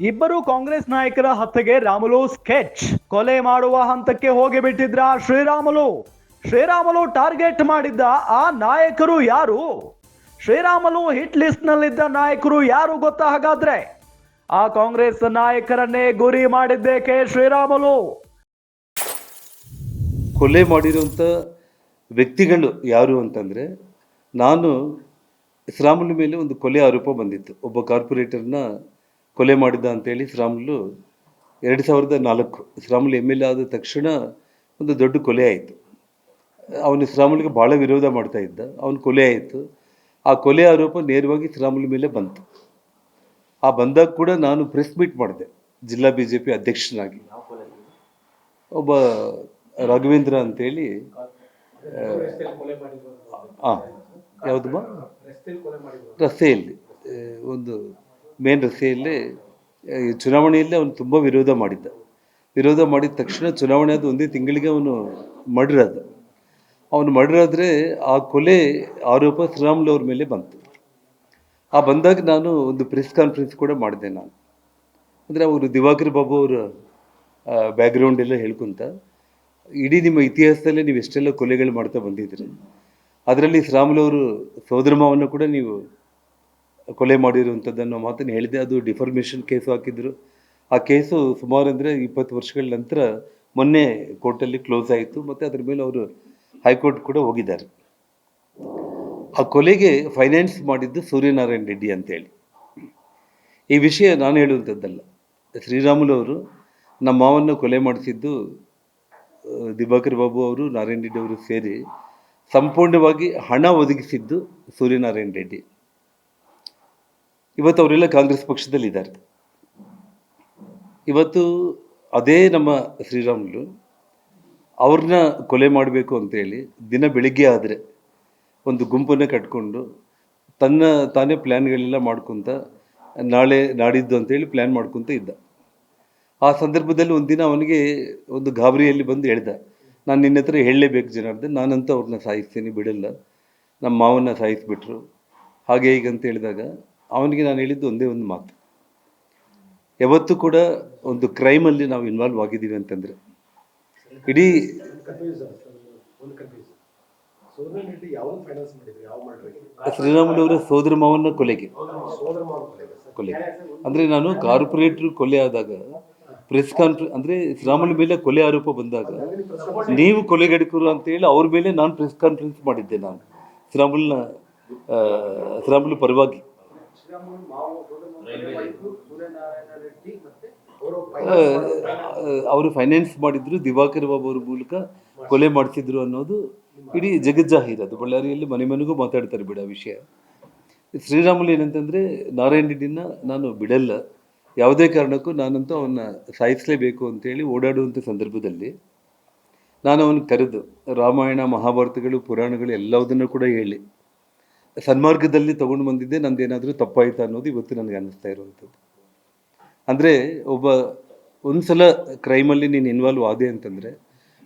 ಇಬ್ಬರು ಕಾಂಗ್ರೆಸ್ ನಾಯಕರ ಹತ್ಯೆಗೆ ರಾಮುಲು ಸ್ಕೆಚ್. ಕೊಲೆ ಮಾಡುವ ಹಂತಕ್ಕೆ ಹೋಗಿಬಿಟ್ಟಿದ್ರ ಶ್ರೀರಾಮುಲು. ಶ್ರೀರಾಮುಲು ಟಾರ್ಗೆಟ್ ಮಾಡಿದ್ದ ಆ ನಾಯಕರು ಯಾರು? ಶ್ರೀರಾಮುಲು ಹಿಟ್ ಲಿಸ್ಟ್ ನಲ್ಲಿದ್ದ ನಾಯಕರು ಯಾರು ಗೊತ್ತ ಹಾಗಾದ್ರೆ? ಆ ಕಾಂಗ್ರೆಸ್ ನಾಯಕರನ್ನೇ ಗುರಿ ಮಾಡಿದ್ದೇಕೆ ಶ್ರೀರಾಮುಲು. ಕೊಲೆ ಮಾಡಿರುವಂಥ ವ್ಯಕ್ತಿಗಳು ಯಾರು ಅಂತಂದರೆ, ನಾನು ಶ್ರೀರಾಮುಲು ಮೇಲೆ ಒಂದು ಕೊಲೆ ಆರೋಪ ಬಂದಿತ್ತು. ಒಬ್ಬ ಕಾರ್ಪೊರೇಟರ್ನ ಕೊಲೆ ಮಾಡಿದ್ದ ಅಂತೇಳಿ ಶ್ರಾಮುಲು ಎರಡು ಸಾವಿರದ ನಾಲ್ಕು. ಶ್ರಾಮುಲು ಎಂ ಎಲ್ ಎ ಆದ ತಕ್ಷಣ ಒಂದು ದೊಡ್ಡ ಕೊಲೆ ಆಯಿತು. ಅವನು ಶ್ರಾಮುಲಿಗೆ ಭಾಳ ವಿರೋಧ ಮಾಡ್ತಾ ಇದ್ದ. ಅವನು ಕೊಲೆ ಆಯಿತು. ಆ ಕೊಲೆ ಆರೋಪ ನೇರವಾಗಿ ಶ್ರಾಮುಲು ಮೇಲೆ ಬಂತು. ಆ ಬಂದಾಗ ಕೂಡ ನಾನು ಪ್ರೆಸ್ ಮೀಟ್ ಮಾಡಿದೆ. ಜಿಲ್ಲಾ ಬಿ ಜೆ ಪಿ ಅಧ್ಯಕ್ಷನಾಗಿ. ಒಬ್ಬ ರಾಘವೇಂದ್ರ ಅಂತೇಳಿ ಹಾಂ ಯಾವುದಮ್ಮ ರಸ್ತೆಯಲ್ಲಿ ಒಂದು ಮೇನ್ ರಸ್ತೆಯಲ್ಲಿ ಚುನಾವಣೆಯಲ್ಲಿ ಅವನು ತುಂಬ ವಿರೋಧ ಮಾಡಿದ್ದ. ವಿರೋಧ ಮಾಡಿದ ತಕ್ಷಣ ಚುನಾವಣೆ ಅದು ಒಂದೇ ತಿಂಗಳಿಗೆ ಅವನು ಮರ್ಡರ್ ಅವನು ಮರ್ಡರ್ ಆದರೆ ಆ ಕೊಲೆ ಆರೋಪ ಶ್ರೀರಾಮುಲು ಅವ್ರ ಮೇಲೆ ಬಂತು. ಆ ಬಂದಾಗ ನಾನು ಒಂದು ಪ್ರೆಸ್ ಕಾನ್ಫರೆನ್ಸ್ ಕೂಡ ಮಾಡಿದೆ ನಾನು. ಅಂದರೆ ಅವರು ದಿವಾಕರ್ ಬಾಬು ಅವರ ಬ್ಯಾಕ್ಗ್ರೌಂಡ್ ಎಲ್ಲ ಹೇಳ್ಕೊಂತ, ಇಡೀ ನಿಮ್ಮ ಇತಿಹಾಸದಲ್ಲೇ ನೀವು ಎಷ್ಟೆಲ್ಲ ಕೊಲೆಗಳು ಮಾಡ್ತಾ ಬಂದಿದ್ದೀರಿ. ಅದರಲ್ಲಿ ಶ್ರೀರಾಮುಲು ಅವರು ಸೋದರ ಮಾವನ್ನು ಕೂಡ ನೀವು ಕೊಲೆ ಮಾಡಿರುವಂಥದ್ದನ್ನು ಮಾತನ್ನು ಹೇಳಿದೆ ಅದು ಡಿಫಾರ್ಮೇಷನ್ ಕೇಸು ಹಾಕಿದ್ರು. ಆ ಕೇಸು ಸುಮಾರು ಅಂದರೆ ಇಪ್ಪತ್ತು ವರ್ಷಗಳ ನಂತರ ಮೊನ್ನೆ ಕೋರ್ಟಲ್ಲಿ ಕ್ಲೋಸ್ ಆಯಿತು. ಮತ್ತು ಅದ್ರ ಮೇಲೆ ಅವರು ಹೈಕೋರ್ಟ್ ಕೂಡ ಹೋಗಿದ್ದಾರೆ. ಆ ಕೊಲೆಗೆ ಫೈನಾನ್ಸ್ ಮಾಡಿದ್ದು ಸೂರ್ಯನಾರಾಯಣ ರೆಡ್ಡಿ ಅಂತೇಳಿ. ಈ ವಿಷಯ ನಾನು ಹೇಳುವಂಥದ್ದಲ್ಲ. ಶ್ರೀರಾಮುಲು ಅವರು ನಮ್ಮ ಮಾವನ್ನು ಕೊಲೆ ಮಾಡಿಸಿದ್ದು ದಿವಾಕರ್ ಬಾಬು ಅವರು, ನಾರಾಯಣ ರೆಡ್ಡಿ ಅವರು ಸೇರಿ ಸಂಪೂರ್ಣವಾಗಿ ಹಣ ಒದಗಿಸಿದ್ದು ಸೂರ್ಯನಾರಾಯಣ ರೆಡ್ಡಿ. ಇವತ್ತು ಅವರೆಲ್ಲ ಕಾಂಗ್ರೆಸ್ ಪಕ್ಷದಲ್ಲಿ ಇದ್ದಾರೆ. ಇವತ್ತು ಅದೇ ನಮ್ಮ ಶ್ರೀರಾಮುಲು ಅವ್ರನ್ನ ಕೊಲೆ ಮಾಡಬೇಕು ಅಂತೇಳಿ ದಿನ ಬೆಳಿಗ್ಗೆ ಆದರೆ ಒಂದು ಗುಂಪನ್ನು ಕಟ್ಕೊಂಡು ತನ್ನ ತಾನೇ ಪ್ಲ್ಯಾನ್ಗಳೆಲ್ಲ ಮಾಡ್ಕೊತ ನಾಳೆ ನಾಡಿದ್ದು ಅಂತೇಳಿ ಪ್ಲ್ಯಾನ್ ಮಾಡ್ಕೊತ ಇದ್ದ. ಆ ಸಂದರ್ಭದಲ್ಲಿ ಒಂದಿನ ಅವನಿಗೆ ಒಂದು ಗಾಬರಿಯಲ್ಲಿ ಬಂದು ಹೇಳ್ದ, ನಾನು ನಿನ್ನ ಹತ್ರ ಹೇಳಲೇಬೇಕು ಜನಾರ್ದನ್, ನಾನಂತೂ ಅವ್ರನ್ನ ಸಾಯಿಸ್ತೀನಿ, ಬಿಡಲ್ಲ. ನಮ್ಮ ಮಾವನ್ನ ಸಾಯಿಸಿಬಿಟ್ರು. ಹಾಗೆ ಹೀಗಂತ ಹೇಳಿದಾಗ ಅವನಿಗೆ ನಾನು ಹೇಳಿದ್ದು ಒಂದೇ ಒಂದು ಮಾತು. ಯಾವತ್ತೂ ಕೂಡ ಒಂದು ಕ್ರೈಮಲ್ಲಿ ನಾವು ಇನ್ವಾಲ್ವ್ ಆಗಿದ್ದೀವಿ ಅಂತಂದರೆ. ಇಡೀ ಶ್ರೀರಾಮುಲು ಅವರ ಸೋದರ ಮಾವನ ಕೊಲೆಗೆ. ಕೊಲೆಗೆ. ಅಂದರೆ ನಾನು ಕಾರ್ಪೊರೇಟ್ರು ಕೊಲೆ ಆದಾಗ ಪ್ರೆಸ್ ಕಾನ್ಫರೆನ್ಸ್ ಅಂದರೆ ಶ್ರೀರಾಮುಲು ಮೇಲೆ ಕೊಲೆ ಆರೋಪ ಬಂದಾಗ, ನೀವು ಕೊಲೆಗಡಿಕರು ಅಂತೇಳಿ ಅವ್ರ ಮೇಲೆ ನಾನು ಪ್ರೆಸ್ ಕಾನ್ಫರೆನ್ಸ್ ಮಾಡಿದ್ದೆ ನಾನು. ಶ್ರೀರಾಮುಲ್ನ ಶ್ರೀರಾಮುಲು ಪರವಾಗಿ. ಅವರು ಅವರು ಫೈನಾನ್ಸ್ ಮಾಡಿದ್ರು ದಿವಾಕರ್ ಬಾಬು ಅವ್ರ ಮೂಲಕ ಕೊಲೆ ಮಾಡ್ತಿದ್ರು ಅನ್ನೋದು ಇಡೀ ಜಗಜ್ಜಾಹೀರ್ ಅದು ಬಳ್ಳಾರಿಯಲ್ಲಿ ಮನೆ ಮನೆಗೂ ಮಾತಾಡ್ತಾರೆ ಬಿಡ ವಿಷಯ. ಶ್ರೀರಾಮುಲು ಏನಂತಂದ್ರೆ ನಾರಾಯಣ ರೆಡ್ಡಿನ ನಾನು ಬಿಡಲ್ಲ. ಯಾವುದೇ ಕಾರಣಕ್ಕೂ ನಾನಂತೂ ಅವನ್ನ ಸಾಯಿಸಲೇಬೇಕು ಅಂತೇಳಿ ಓಡಾಡುವಂಥ ಸಂದರ್ಭದಲ್ಲಿ ನಾನು ಅವನು ಕರೆದು ರಾಮಾಯಣ ಮಹಾಭಾರತಗಳು ಪುರಾಣಗಳು ಎಲ್ಲವುದನ್ನು ಕೂಡ ಹೇಳಿ. ಸನ್ಮಾರ್ಗದಲ್ಲಿ ತಗೊಂಡು ಬಂದಿದ್ದೆ ನಂದು ಏನಾದರೂ ತಪ್ಪಾಯಿತು ಅನ್ನೋದು ಇವತ್ತು ನನಗೆ ಅನ್ನಿಸ್ತಾ ಇರುವಂಥದ್ದು. ಅಂದರೆ ಒಬ್ಬ ಒಂದು ಸಲ ಕ್ರೈಮಲ್ಲಿ ನೀನು ಇನ್ವಾಲ್ವ್ ಆದೆ ಅಂತಂದರೆ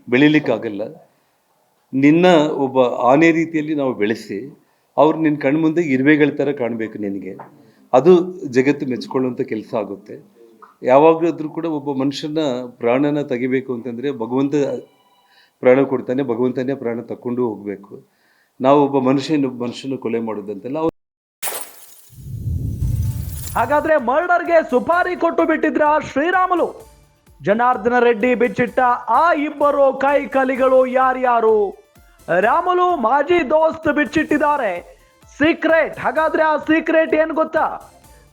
ಬೆಳೀಲಿಕ್ಕಾಗಲ್ಲ. ನಿನ್ನ ಒಬ್ಬ ಆನೆ ರೀತಿಯಲ್ಲಿ ನಾವು ಬೆಳೆಸಿ, ಅವ್ರು ನಿನ್ನ ಕಣ್ಮುಂದೆ ಇರುವೆಗಳ ಥರ ಕಾಣಬೇಕು ನಿನಗೆ. ಅದು ಜಗತ್ತು ಮೆಚ್ಕೊಳ್ಳುವಂಥ ಕೆಲಸ ಆಗುತ್ತೆ. ಯಾವಾಗಾದರೂ ಕೂಡ ಒಬ್ಬ ಮನುಷ್ಯನ ಪ್ರಾಣನ ತೆಗಿಬೇಕು ಅಂತಂದರೆ ಭಗವಂತ ಪ್ರಾಣ ಕೊಡ್ತಾನೆ, ಭಗವಂತನೇ ಪ್ರಾಣ ತಕ್ಕೊಂಡು ಹೋಗಬೇಕು. ನಾವು ಒಬ್ಬ ಮನುಷ್ಯನ ಮನುಷ್ಯನ ಕೊಲೆ ಮಾಡೋದಂತೆಲ್ಲ ಅವ್ರು ಹಾಗಾದ್ರೆ ಮರ್ಡರ್ಗೆ ಸುಪಾರಿ ಕೊಟ್ಟು ಬಿಟ್ಟಿದ್ರ ಶ್ರೀರಾಮುಲು? ಜನಾರ್ದನ ರೆಡ್ಡಿ ಬಿಚ್ಚಿಟ್ಟ ಆ ಇಬ್ಬರು ಕೈ ಕಲಿಗಳು ಯಾರ್ಯಾರು? ರಾಮುಲು ಮಾಜಿ ದೋಸ್ತ್ ಬಿಚ್ಚಿಟ್ಟಿದ್ದಾರೆ. ಸೀಕ್ರೆಟ್, ಹಾಗಾದ್ರೆ ಆ ಸೀಕ್ರೆಟ್ ಏನ್ ಗೊತ್ತಾ?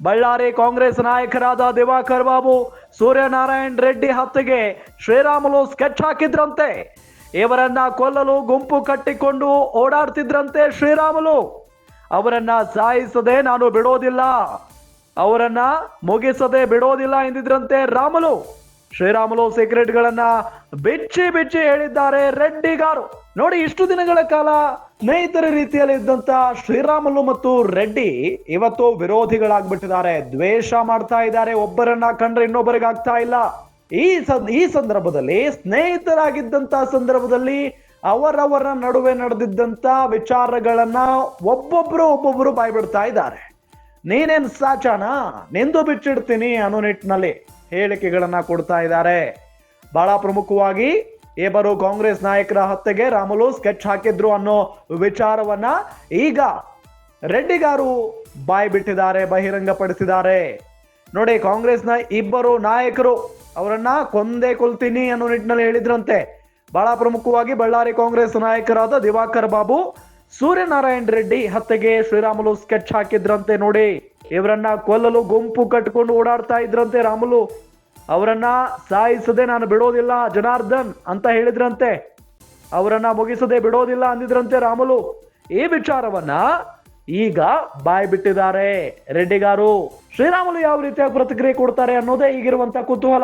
ಬಳ್ಳಾರಿ ಕಾಂಗ್ರೆಸ್ ನಾಯಕರಾದ ದಿವಾಕರ್ ಬಾಬು, ಸೂರ್ಯನಾರಾಯಣ್ ರೆಡ್ಡಿ ಹತ್ತಿಗೆ ಶ್ರೀರಾಮುಲು ಸ್ಕೆಚ್ ಹಾಕಿದ್ರಂತೆ. ಇವರನ್ನ ಕೊಲ್ಲಲು ಗುಂಪು ಕಟ್ಟಿಕೊಂಡು ಓಡಾಡ್ತಿದ್ರಂತೆ ಶ್ರೀರಾಮಲು. ಅವರನ್ನ ಸಾಯಿಸದೆ ನಾನು ಬಿಡೋದಿಲ್ಲ. ಅವರನ್ನ ಮುಗಿಸದೆ ಬಿಡೋದಿಲ್ಲ ಎಂದಿದ್ರಂತೆ ರಾಮುಲು. ಶ್ರೀರಾಮುಲು ಸೀಕ್ರೆಟ್ಗಳನ್ನ ಬಿಚ್ಚಿ ಬಿಚ್ಚಿ ಹೇಳಿದ್ದಾರೆ ರೆಡ್ಡಿಗಾರು ನೋಡಿ, ಇಷ್ಟು ದಿನಗಳ ಕಾಲ ಸ್ನೇಹಿತರ ರೀತಿಯಲ್ಲಿ ಇದ್ದಂತ ಶ್ರೀರಾಮುಲು ಮತ್ತು ರೆಡ್ಡಿ ಇವತ್ತು ವಿರೋಧಿಗಳಾಗ್ಬಿಟ್ಟಿದ್ದಾರೆ. ದ್ವೇಷ ಮಾಡ್ತಾ ಇದ್ದಾರೆ. ಒಬ್ಬರನ್ನ ಕಂಡ್ರೆ ಇನ್ನೊಬ್ಬರಿಗೆ ಆಗ್ತಾ ಇಲ್ಲ. ಈ ಈ ಸಂದರ್ಭದಲ್ಲಿ ಸ್ನೇಹಿತರಾಗಿದ್ದಂತ ಸಂದರ್ಭದಲ್ಲಿ ಅವರವರ ನಡುವೆ ನಡೆದಿದ್ದಂತ ವಿಚಾರಗಳನ್ನ ಒಬ್ಬೊಬ್ಬರು ಒಬ್ಬೊಬ್ಬರು ಬಾಯ್ಬಿಡ್ತಾ ಇದ್ದಾರೆ. ನೀನೇನು ಸಾಚಾನ ನಿಂದು ಬಿಚ್ಚಿಡ್ತೀನಿ ಅನ್ನೋ ನಿಟ್ಟಿನಲ್ಲಿ ಹೇಳಿಕೆಗಳನ್ನ ಕೊಡ್ತಾ ಇದ್ದಾರೆ. ಬಹಳ ಪ್ರಮುಖವಾಗಿ ಇಬ್ಬರು ಕಾಂಗ್ರೆಸ್ ನಾಯಕರ ಹತ್ಯೆಗೆ ರಾಮುಲು ಸ್ಕೆಚ್ ಹಾಕಿದ್ರು ಅನ್ನೋ ವಿಚಾರವನ್ನ ಈಗ ರೆಡ್ಡಿಗಾರು ಬಾಯ್ಬಿಟ್ಟಿದ್ದಾರೆ, ಬಹಿರಂಗಪಡಿಸಿದ್ದಾರೆ. ನೋಡಿ ಕಾಂಗ್ರೆಸ್ನ ಇಬ್ಬರು ನಾಯಕರು ಅವರನ್ನ ಕೊಂದೇ ಕೊಲ್ತೀನಿ ಅನ್ನೋ ನಿಟ್ಟಿನಲ್ಲಿ ಹೇಳಿದ್ರಂತೆ. ಬಹಳ ಪ್ರಮುಖವಾಗಿ ಬಳ್ಳಾರಿ ಕಾಂಗ್ರೆಸ್ ನಾಯಕರಾದ ದಿವಾಕರ್ ಬಾಬು, ಸೂರ್ಯನಾರಾಯಣ ರೆಡ್ಡಿ ಹತ್ಯೆಗೆ ಶ್ರೀರಾಮುಲು ಸ್ಕೆಚ್ ಹಾಕಿದ್ರಂತೆ ನೋಡಿ. ಇವರನ್ನ ಕೊಲ್ಲಲು ಗುಂಪು ಕಟ್ಕೊಂಡು ಓಡಾಡ್ತಾ ಇದ್ರಂತೆ ರಾಮುಲು. ಅವರನ್ನ ಸಾಯಿಸದೆ ನಾನು ಬಿಡೋದಿಲ್ಲ ಜನಾರ್ದನ್ ಅಂತ ಹೇಳಿದ್ರಂತೆ. ಅವರನ್ನ ಮುಗಿಸದೆ ಬಿಡೋದಿಲ್ಲ ಅಂದಿದ್ರಂತೆ ರಾಮುಲು. ಈ ವಿಚಾರವನ್ನ ಈಗ ಬಾಯ್ ಬಿಟ್ಟಿದ್ದಾರೆ ರೆಡ್ಡಿಗಾರು. ಶ್ರೀರಾಮುಲು ಯಾವ ರೀತಿಯಾಗಿ ಪ್ರತಿಕ್ರಿಯೆ ಕೊಡ್ತಾರೆ ಅನ್ನೋದೇ ಈಗಿರುವಂತ ಕುತೂಹಲ.